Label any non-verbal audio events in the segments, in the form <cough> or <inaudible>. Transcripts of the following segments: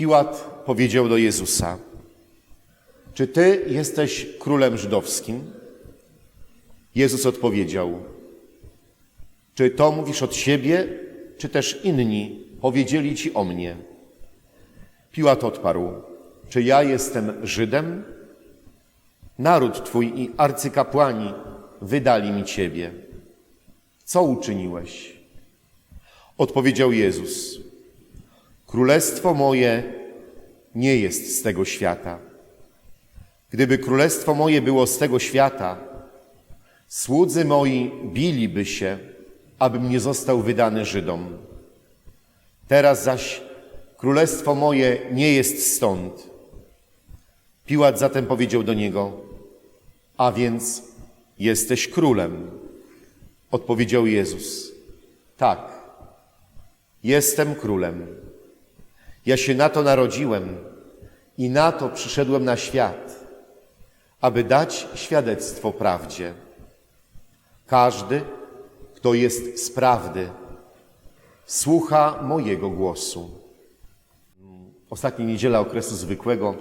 Piłat powiedział do Jezusa: Czy ty jesteś królem żydowskim? Jezus odpowiedział: Czy to mówisz od siebie, czy też inni powiedzieli ci o mnie? Piłat odparł: Czy ja jestem Żydem? Naród twój i arcykapłani wydali mi ciebie. Co uczyniłeś? Odpowiedział Jezus: Królestwo moje nie jest z tego świata. Gdyby królestwo moje było z tego świata, słudzy moi biliby się, abym nie został wydany Żydom. Teraz zaś królestwo moje nie jest stąd. Piłat zatem powiedział do niego: A więc jesteś królem. Odpowiedział Jezus: Tak, jestem królem. Ja się na to narodziłem i na to przyszedłem na świat, aby dać świadectwo prawdzie. Każdy, kto jest z prawdy, słucha mojego głosu. Ostatnia niedziela okresu zwykłego,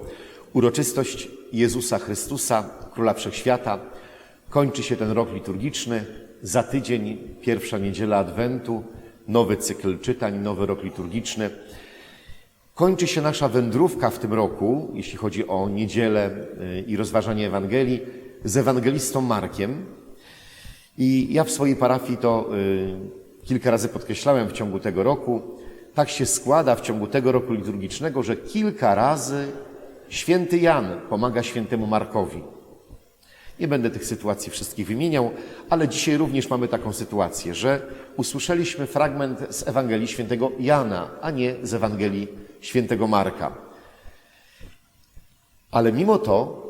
uroczystość Jezusa Chrystusa, Króla Wszechświata. Kończy się ten rok liturgiczny. Za tydzień, pierwsza niedziela Adwentu, nowy cykl czytań, nowy rok liturgiczny. Kończy się nasza wędrówka w tym roku, jeśli chodzi o niedzielę y, i rozważanie Ewangelii, z ewangelistą Markiem. I ja w swojej parafii to y, kilka razy podkreślałem w ciągu tego roku. Tak się składa w ciągu tego roku liturgicznego, że kilka razy święty Jan pomaga świętemu Markowi. Nie będę tych sytuacji wszystkich wymieniał, ale dzisiaj również mamy taką sytuację, że usłyszeliśmy fragment z Ewangelii świętego Jana, a nie z Ewangelii świętego Marka. Ale mimo to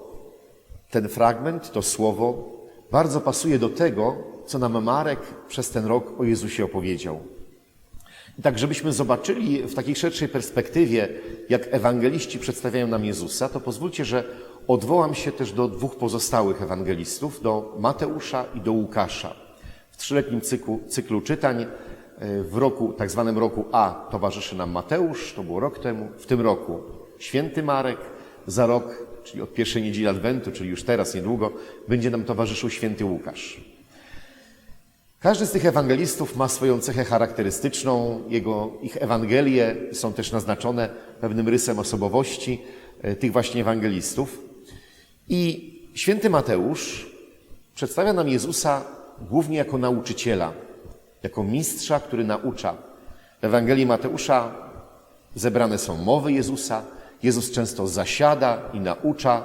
ten fragment, to słowo bardzo pasuje do tego, co nam Marek przez ten rok o Jezusie opowiedział. I tak, żebyśmy zobaczyli w takiej szerszej perspektywie, jak ewangeliści przedstawiają nam Jezusa, to pozwólcie, że odwołam się też do dwóch pozostałych ewangelistów, do Mateusza i do Łukasza. W trzyletnim cyklu, cyklu czytań e, w roku, tak zwanym roku A towarzyszy nam Mateusz, to było rok temu, w tym roku święty Marek, za rok, czyli od pierwszej niedzieli Adwentu, czyli już teraz, niedługo, będzie nam towarzyszył święty Łukasz. Każdy z tych ewangelistów ma swoją cechę charakterystyczną, jego, ich Ewangelie są też naznaczone pewnym rysem osobowości e, tych właśnie ewangelistów. I święty Mateusz przedstawia nam Jezusa głównie jako nauczyciela, jako mistrza, który naucza. W Ewangelii Mateusza zebrane są mowy Jezusa, Jezus często zasiada i naucza.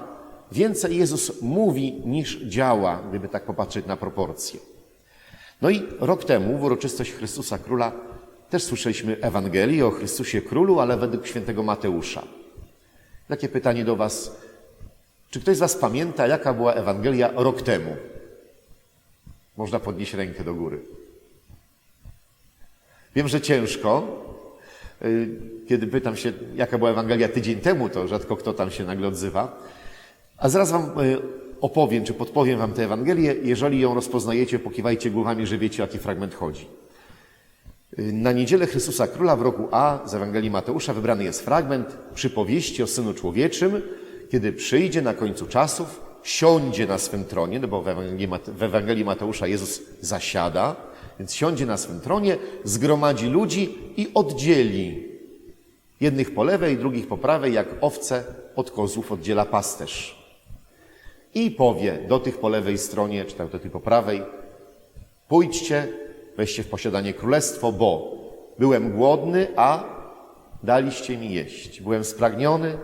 Więcej Jezus mówi niż działa, gdyby tak popatrzeć na proporcje. No i rok temu, w uroczystość Chrystusa Króla, też słyszeliśmy Ewangelię o Chrystusie Królu, ale według świętego Mateusza. Takie pytanie do Was. Czy ktoś z Was pamięta, jaka była Ewangelia rok temu? Można podnieść rękę do góry. Wiem, że ciężko. Y, Kiedy pytam się, jaka była Ewangelia tydzień temu, to rzadko kto tam się nagle odzywa. A zaraz Wam y, opowiem, czy podpowiem Wam tę Ewangelię. Jeżeli ją rozpoznajecie, pokiwajcie głowami, że wiecie, o jaki fragment chodzi. Y, Na niedzielę Chrystusa Króla w roku A z Ewangelii Mateusza wybrany jest fragment przypowieści o Synu Człowieczym, kiedy przyjdzie na końcu czasów, siądzie na swym tronie, no bo w Ewangelii, w Ewangelii Mateusza Jezus zasiada, więc siądzie na swym tronie, zgromadzi ludzi i oddzieli jednych po lewej, drugich po prawej, jak owce od kozłów oddziela pasterz. I powie do tych po lewej stronie, czy tak do tych po prawej, pójdźcie, weźcie w posiadanie królestwo, bo byłem głodny, a daliście mi jeść. Byłem spragniony,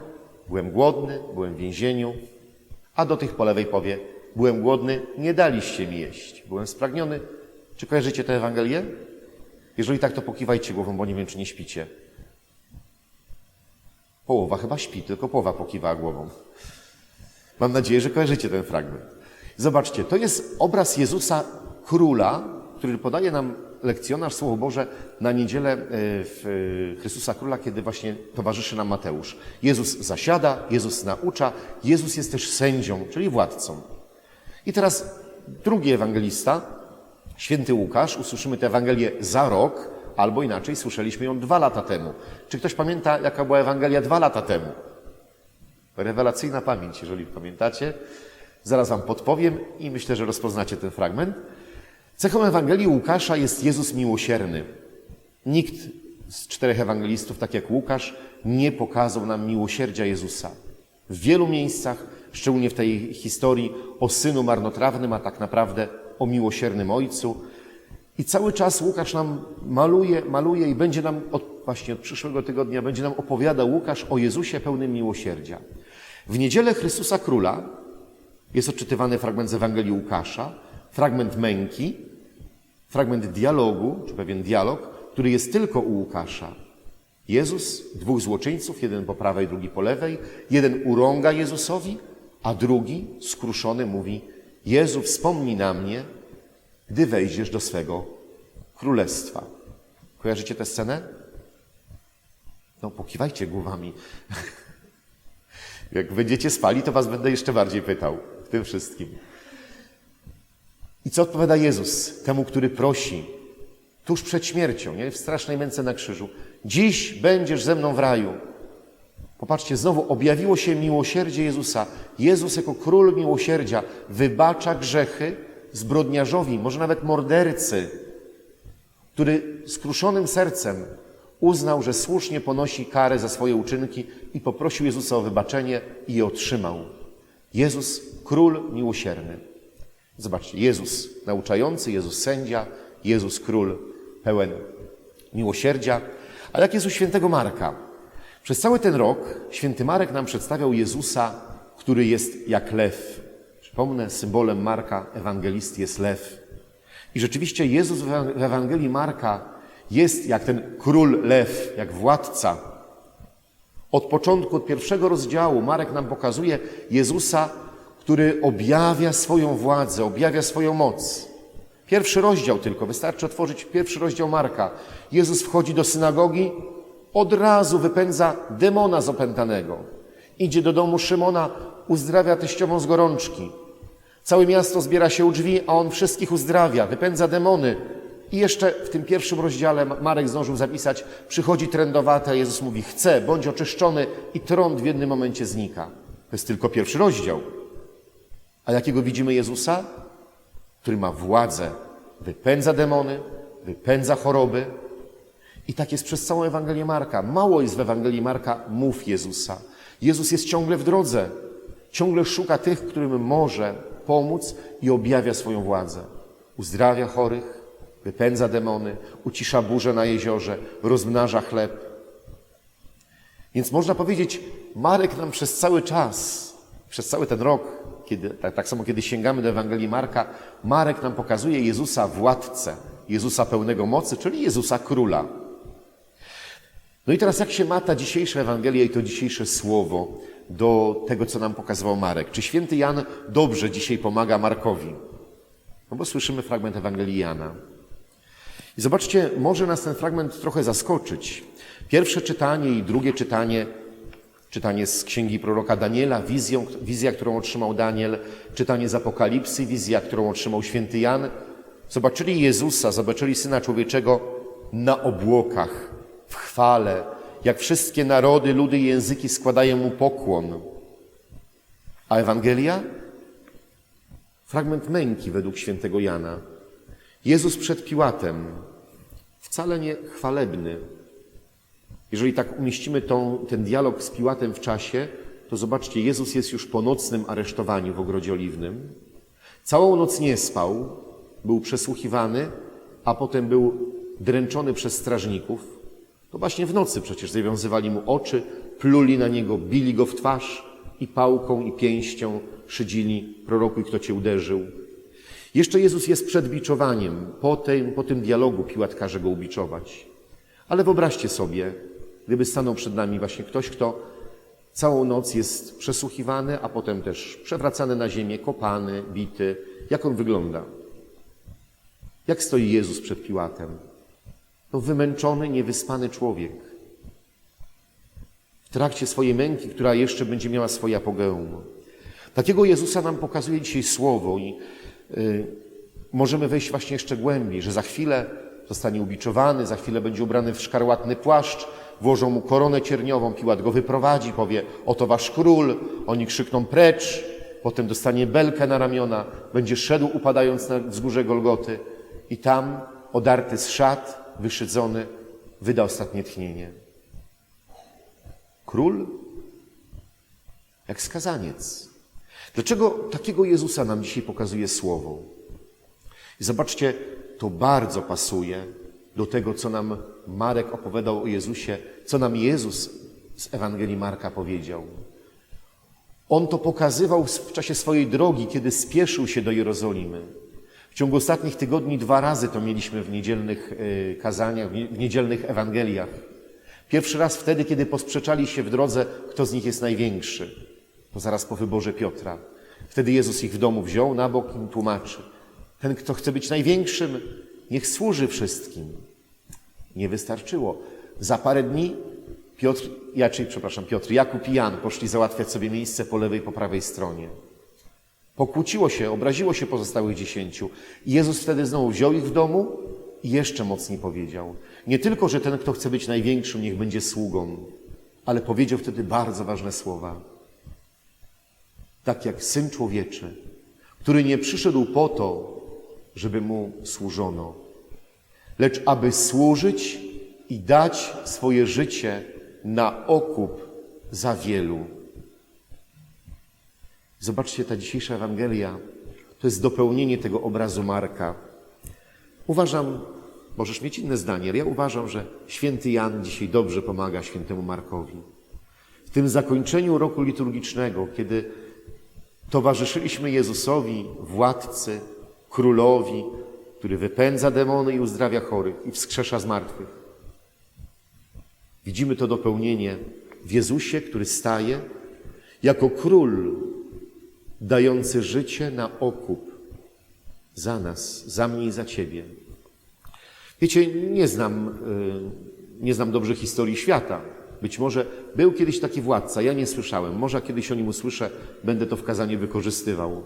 byłem głodny, byłem w więzieniu, a do tych po lewej powie, byłem głodny, nie daliście mi jeść. Byłem spragniony. Czy kojarzycie tę Ewangelię? Jeżeli tak, to pokiwajcie głową, bo nie wiem, czy nie śpicie. Połowa chyba śpi, tylko połowa pokiwała głową. Mam nadzieję, że kojarzycie ten fragment. Zobaczcie, to jest obraz Jezusa Króla, który podaje nam lekcjonarz Słowo Boże na niedzielę e, w e, Chrystusa Króla, kiedy właśnie towarzyszy nam Mateusz. Jezus zasiada, Jezus naucza, Jezus jest też sędzią, czyli władcą. I teraz drugi ewangelista, święty Łukasz, usłyszymy tę Ewangelię za rok, albo inaczej słyszeliśmy ją dwa lata temu. Czy ktoś pamięta, jaka była Ewangelia dwa lata temu? Rewelacyjna pamięć, jeżeli pamiętacie. Zaraz Wam podpowiem i myślę, że rozpoznacie ten fragment. Cechą Ewangelii Łukasza jest Jezus miłosierny. Nikt z czterech ewangelistów, tak jak Łukasz, nie pokazał nam miłosierdzia Jezusa. W wielu miejscach, szczególnie w tej historii o synu marnotrawnym, a tak naprawdę o miłosiernym ojcu. I cały czas Łukasz nam maluje, maluje i będzie nam, od, właśnie od przyszłego tygodnia, będzie nam opowiadał Łukasz o Jezusie pełnym miłosierdzia. W niedzielę Chrystusa Króla jest odczytywany fragment z Ewangelii Łukasza, fragment męki, fragment dialogu, czy pewien dialog, który jest tylko u Łukasza. Jezus, dwóch złoczyńców, jeden po prawej, drugi po lewej, jeden urąga Jezusowi, a drugi, skruszony, mówi: Jezu, wspomnij na mnie, gdy wejdziesz do swego królestwa. Kojarzycie tę scenę? No, pokiwajcie głowami. <laughs> Jak będziecie spali, to was będę jeszcze bardziej pytał w tym wszystkim. I co odpowiada Jezus temu, który prosi tuż przed śmiercią, nie? w strasznej męce na krzyżu? Dziś będziesz ze mną w raju. Popatrzcie, znowu objawiło się miłosierdzie Jezusa. Jezus jako król miłosierdzia wybacza grzechy zbrodniarzowi, może nawet mordercy, który skruszonym sercem uznał, że słusznie ponosi karę za swoje uczynki i poprosił Jezusa o wybaczenie i je otrzymał. Jezus, król miłosierny. Zobaczcie, Jezus nauczający, Jezus sędzia, Jezus król pełen miłosierdzia. A jak jest u świętego Marka? Przez cały ten rok święty Marek nam przedstawiał Jezusa, który jest jak lew. Przypomnę, symbolem Marka, ewangelisty jest lew. I rzeczywiście Jezus w Ewangelii Marka jest jak ten król lew, jak władca. Od początku, od pierwszego rozdziału Marek nam pokazuje Jezusa, który objawia swoją władzę, objawia swoją moc. Pierwszy rozdział tylko, wystarczy otworzyć pierwszy rozdział Marka. Jezus wchodzi do synagogi, od razu wypędza demona z opętanego. Idzie do domu Szymona, uzdrawia teściową z gorączki. Całe miasto zbiera się u drzwi, a on wszystkich uzdrawia, wypędza demony. I jeszcze w tym pierwszym rozdziale Marek zdążył zapisać, przychodzi trędowate, Jezus mówi, chcę, bądź oczyszczony i trąd w jednym momencie znika. To jest tylko pierwszy rozdział. A jakiego widzimy Jezusa? Który ma władzę, wypędza demony, wypędza choroby. I tak jest przez całą Ewangelię Marka. Mało jest w Ewangelii Marka mów Jezusa. Jezus jest ciągle w drodze. Ciągle szuka tych, którym może pomóc i objawia swoją władzę. Uzdrawia chorych, wypędza demony, ucisza burzę na jeziorze, rozmnaża chleb. Więc można powiedzieć, Marek nam przez cały czas, przez cały ten rok, kiedy, tak, tak samo kiedy sięgamy do Ewangelii Marka, Marek nam pokazuje Jezusa władcę, Jezusa pełnego mocy, czyli Jezusa króla. No i teraz jak się ma ta dzisiejsza Ewangelia i to dzisiejsze słowo do tego, co nam pokazywał Marek? Czy święty Jan dobrze dzisiaj pomaga Markowi? No bo słyszymy fragment Ewangelii Jana. I zobaczcie, może nas ten fragment trochę zaskoczyć. Pierwsze czytanie i drugie czytanie, czytanie z księgi proroka Daniela, wizją, wizja, którą otrzymał Daniel, czytanie z Apokalipsy, wizja, którą otrzymał święty Jan. Zobaczyli Jezusa, zobaczyli Syna Człowieczego na obłokach, w chwale, jak wszystkie narody, ludy i języki składają mu pokłon. A Ewangelia? Fragment męki według świętego Jana. Jezus przed Piłatem, wcale nie chwalebny. Jeżeli tak umieścimy tą, ten dialog z Piłatem w czasie, to zobaczcie, Jezus jest już po nocnym aresztowaniu w Ogrodzie Oliwnym. Całą noc nie spał, był przesłuchiwany, a potem był dręczony przez strażników. To właśnie w nocy przecież zawiązywali mu oczy, pluli na niego, bili go w twarz i pałką i pięścią szydzili, prorokuj, kto cię uderzył. Jeszcze Jezus jest przed biczowaniem. Po tym, po tym dialogu Piłat każe go ubiczować. Ale wyobraźcie sobie, gdyby stanął przed nami właśnie ktoś, kto całą noc jest przesłuchiwany, a potem też przewracany na ziemię, kopany, bity. Jak on wygląda? Jak stoi Jezus przed Piłatem? To wymęczony, niewyspany człowiek. W trakcie swojej męki, która jeszcze będzie miała swoje apogeum. Takiego Jezusa nam pokazuje dzisiaj Słowo i y, możemy wejść właśnie jeszcze głębiej, że za chwilę zostanie ubiczowany, za chwilę będzie ubrany w szkarłatny płaszcz, włożą mu koronę cierniową, Piłat go wyprowadzi, powie, oto wasz król, oni krzykną precz, potem dostanie belkę na ramiona, będzie szedł upadając na wzgórze Golgoty i tam, odarty z szat, wyszydzony, wyda ostatnie tchnienie. Król jak skazaniec. Dlaczego takiego Jezusa nam dzisiaj pokazuje Słowo? I zobaczcie, to bardzo pasuje do tego, co nam Marek opowiadał o Jezusie, co nam Jezus z Ewangelii Marka powiedział. On to pokazywał w czasie swojej drogi, kiedy spieszył się do Jerozolimy. W ciągu ostatnich tygodni dwa razy to mieliśmy w niedzielnych e, kazaniach, w niedzielnych Ewangeliach. Pierwszy raz wtedy, kiedy posprzeczali się w drodze, kto z nich jest największy. To zaraz po wyborze Piotra. Wtedy Jezus ich w domu wziął na bok i tłumaczy. Ten, kto chce być największym, niech służy wszystkim. Nie wystarczyło. Za parę dni Piotr, ja, czyli, przepraszam, Piotr, Jakub i Jan poszli załatwiać sobie miejsce po lewej, po prawej stronie. Pokłóciło się, obraziło się pozostałych dziesięciu. I Jezus wtedy znowu wziął ich w domu i jeszcze mocniej powiedział. Nie tylko, że ten, kto chce być największym, niech będzie sługą, ale powiedział wtedy bardzo ważne słowa. Tak jak Syn Człowieczy, który nie przyszedł po to, żeby Mu służono, lecz aby służyć i dać swoje życie na okup za wielu. Zobaczcie, ta dzisiejsza Ewangelia to jest dopełnienie tego obrazu Marka. Uważam, możesz mieć inne zdanie, ale ja uważam, że święty Jan dzisiaj dobrze pomaga świętemu Markowi. W tym zakończeniu roku liturgicznego, kiedy towarzyszyliśmy Jezusowi, władcy, królowi, który wypędza demony i uzdrawia chorych i wskrzesza zmartwych. Widzimy to dopełnienie w Jezusie, który staje jako król dający życie na okup za nas, za mnie i za Ciebie. Wiecie, nie znam, y, nie znam dobrze historii świata. Być może był kiedyś taki władca, ja nie słyszałem. Może kiedyś o nim usłyszę, będę to w kazaniu wykorzystywał.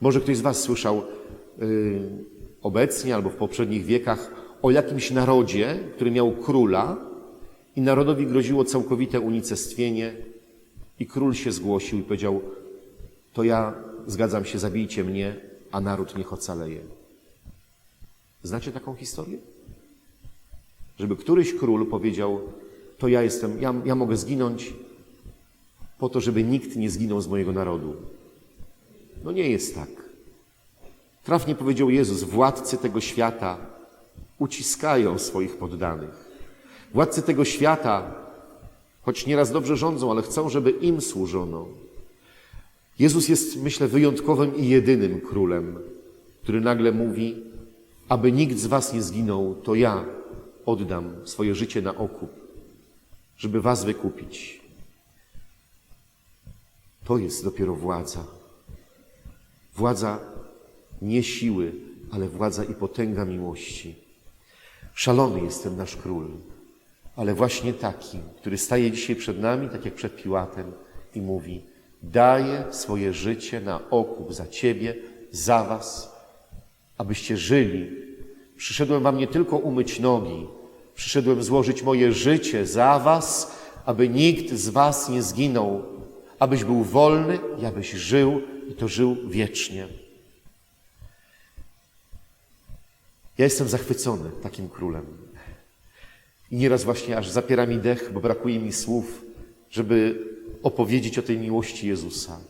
Może ktoś z Was słyszał y, obecnie albo w poprzednich wiekach o jakimś narodzie, który miał króla i narodowi groziło całkowite unicestwienie i król się zgłosił i powiedział, to ja zgadzam się, zabijcie mnie, a naród niech ocaleje. Znacie taką historię? Żeby któryś król powiedział, to ja jestem, ja, ja mogę zginąć po to, żeby nikt nie zginął z mojego narodu. No nie jest tak. Trafnie powiedział Jezus, władcy tego świata uciskają swoich poddanych. Władcy tego świata, choć nieraz dobrze rządzą, ale chcą, żeby im służono. Jezus jest, myślę, wyjątkowym i jedynym królem, który nagle mówi, aby nikt z was nie zginął, to ja oddam swoje życie na okup, żeby was wykupić. To jest dopiero władza. Władza nie siły, ale władza i potęga miłości. Szalony jest ten nasz król, ale właśnie taki, który staje dzisiaj przed nami, tak jak przed Piłatem i mówi, daję swoje życie na okup za Ciebie, za Was, abyście żyli. Przyszedłem Wam nie tylko umyć nogi, przyszedłem złożyć moje życie za Was, aby nikt z Was nie zginął, abyś był wolny i abyś żył i to żył wiecznie. Ja jestem zachwycony takim królem. I nieraz właśnie aż zapiera mi dech, bo brakuje mi słów, żeby opowiedzieć o tej miłości Jezusa.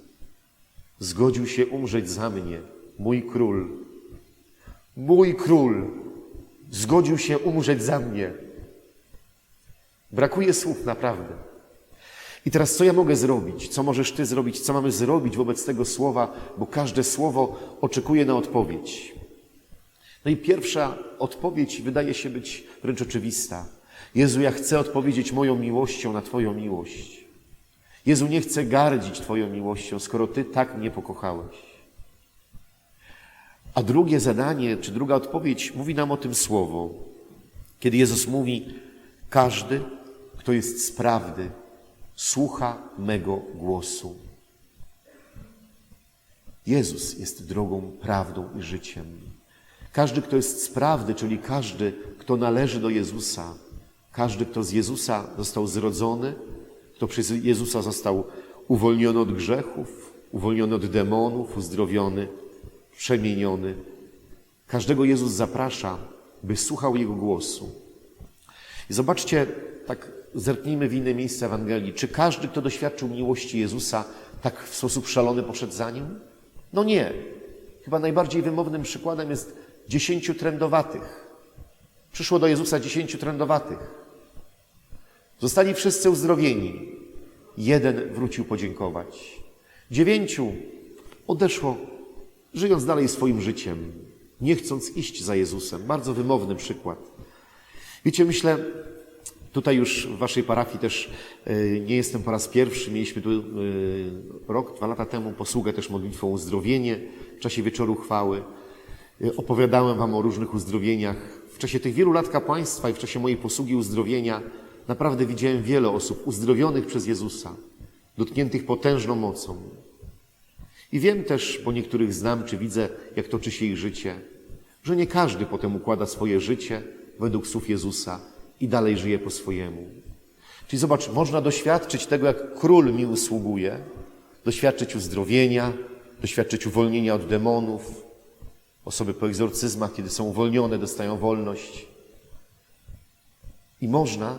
Zgodził się umrzeć za mnie, mój król. Mój król zgodził się umrzeć za mnie. Brakuje słów, naprawdę. I teraz co ja mogę zrobić? Co możesz Ty zrobić? Co mamy zrobić wobec tego słowa? Bo każde słowo oczekuje na odpowiedź. No i pierwsza odpowiedź wydaje się być wręcz oczywista. Jezu, ja chcę odpowiedzieć moją miłością na Twoją miłość. Jezu, nie chcę gardzić Twoją miłością, skoro Ty tak mnie pokochałeś. A drugie zadanie, czy druga odpowiedź mówi nam o tym słowo. Kiedy Jezus mówi, każdy, kto jest z prawdy, słucha mego głosu. Jezus jest drogą, prawdą i życiem. Każdy, kto jest z prawdy, czyli każdy, kto należy do Jezusa, każdy, kto z Jezusa został zrodzony, kto przez Jezusa został uwolniony od grzechów, uwolniony od demonów, uzdrowiony, przemieniony. Każdego Jezus zaprasza, by słuchał Jego głosu. I zobaczcie, tak zerknijmy w inne miejsca Ewangelii. Czy każdy, kto doświadczył miłości Jezusa, tak w sposób szalony poszedł za Nim? No nie. Chyba najbardziej wymownym przykładem jest dziesięciu trędowatych. Przyszło do Jezusa dziesięciu trędowatych. Zostali wszyscy uzdrowieni. Jeden wrócił podziękować. Dziewięciu odeszło, żyjąc dalej swoim życiem, nie chcąc iść za Jezusem. Bardzo wymowny przykład. Wiecie, myślę, tutaj już w Waszej parafii też e, nie jestem po raz pierwszy. Mieliśmy tu e, rok, dwa lata temu posługę też modlitwą uzdrowienie w czasie wieczoru chwały. E, Opowiadałem Wam o różnych uzdrowieniach. W czasie tych wielu lat kapłaństwa i w czasie mojej posługi uzdrowienia naprawdę widziałem wiele osób uzdrowionych przez Jezusa, dotkniętych potężną mocą. I wiem też, bo niektórych znam czy widzę, jak toczy się ich życie, że nie każdy potem układa swoje życie według słów Jezusa i dalej żyje po swojemu. Czyli zobacz, można doświadczyć tego, jak król mi usługuje, doświadczyć uzdrowienia, doświadczyć uwolnienia od demonów. Osoby po egzorcyzmach, kiedy są uwolnione, dostają wolność. I można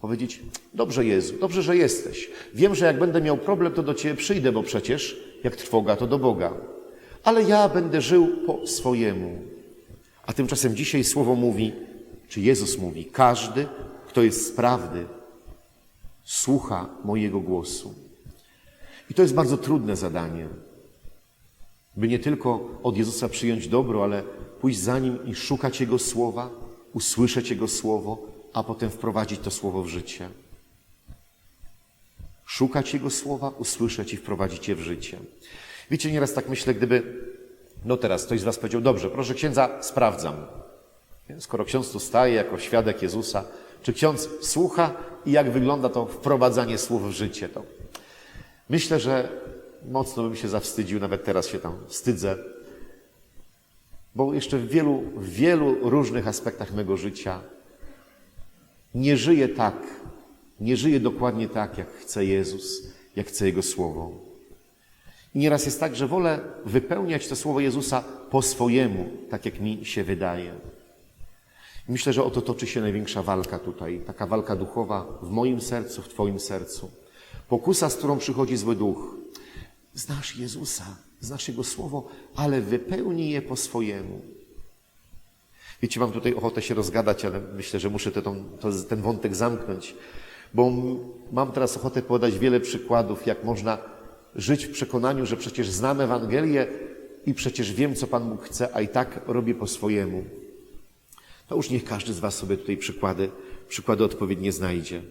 powiedzieć: Dobrze, Jezu, dobrze, że jesteś. Wiem, że jak będę miał problem, to do Ciebie przyjdę, bo przecież jak trwoga, to do Boga. Ale ja będę żył po swojemu. A tymczasem dzisiaj słowo mówi, czy Jezus mówi: Każdy, kto jest z prawdy, słucha mojego głosu. I to jest bardzo trudne zadanie, by nie tylko od Jezusa przyjąć dobro, ale pójść za Nim i szukać Jego słowa, usłyszeć Jego słowo, a potem wprowadzić to słowo w życie. Szukać Jego słowa, usłyszeć i wprowadzić je w życie. Wiecie, nieraz tak myślę, gdyby, no teraz ktoś z Was powiedział, dobrze, proszę księdza, sprawdzam. Skoro ksiądz tu staje jako świadek Jezusa, czy ksiądz słucha i jak wygląda to wprowadzanie słów w życie, to myślę, że mocno bym się zawstydził, nawet teraz się tam wstydzę, bo jeszcze w wielu, w wielu różnych aspektach mego życia nie żyję tak, nie żyję dokładnie tak, jak chce Jezus, jak chce Jego Słowo. I nieraz jest tak, że wolę wypełniać to Słowo Jezusa po swojemu, tak jak mi się wydaje. Myślę, że o to toczy się największa walka tutaj, taka walka duchowa w moim sercu, w Twoim sercu. Pokusa, z którą przychodzi zły duch. Znasz Jezusa, znasz Jego Słowo, ale wypełnij je po swojemu. Wiecie, mam tutaj ochotę się rozgadać, ale myślę, że muszę te, to, ten wątek zamknąć, bo mam teraz ochotę podać wiele przykładów, jak można żyć w przekonaniu, że przecież znam Ewangelię i przecież wiem, co Pan Bóg chce, a i tak robię po swojemu. To już niech każdy z Was sobie tutaj przykłady, przykłady odpowiednie znajdzie.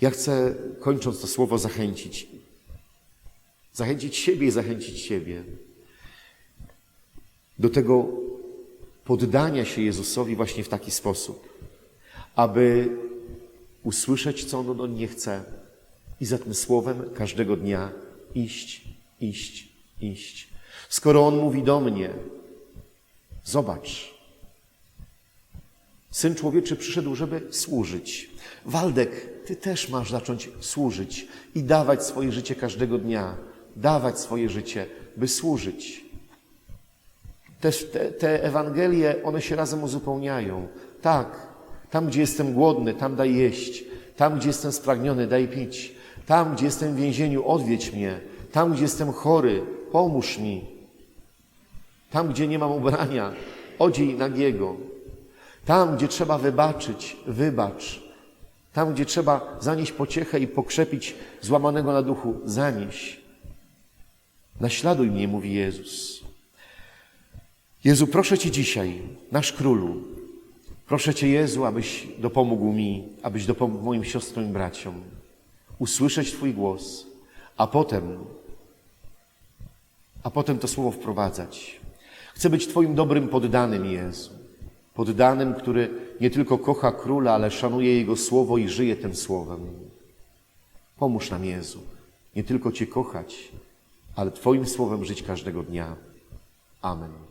Ja chcę, kończąc to słowo, zachęcić. Zachęcić siebie i zachęcić siebie do tego poddania się Jezusowi właśnie w taki sposób, aby usłyszeć, co On od mnie chce i za tym słowem każdego dnia iść, iść, iść. Skoro On mówi do mnie, zobacz, Syn Człowieczy przyszedł, żeby służyć. Waldek, Ty też masz zacząć służyć i dawać swoje życie każdego dnia, dawać swoje życie, by służyć. Też te, te Ewangelie, one się razem uzupełniają. Tak, tam gdzie jestem głodny, tam daj jeść. Tam gdzie jestem spragniony, daj pić. Tam gdzie jestem w więzieniu, odwiedź mnie. Tam gdzie jestem chory, pomóż mi. Tam gdzie nie mam ubrania, odziej nagiego. Tam gdzie trzeba wybaczyć, wybacz. Tam gdzie trzeba zanieść pociechę i pokrzepić złamanego na duchu, zanieś. Naśladuj mnie, mówi Jezus. Jezu, proszę Cię dzisiaj, nasz królu, proszę Cię, Jezu, abyś dopomógł mi, abyś dopomógł moim siostrom i braciom, usłyszeć Twój głos, a potem, a potem to słowo wprowadzać. Chcę być Twoim dobrym poddanym, Jezu. Poddanym, który nie tylko kocha króla, ale szanuje Jego słowo i żyje tym słowem. Pomóż nam, Jezu, nie tylko Cię kochać, ale Twoim słowem żyć każdego dnia. Amen.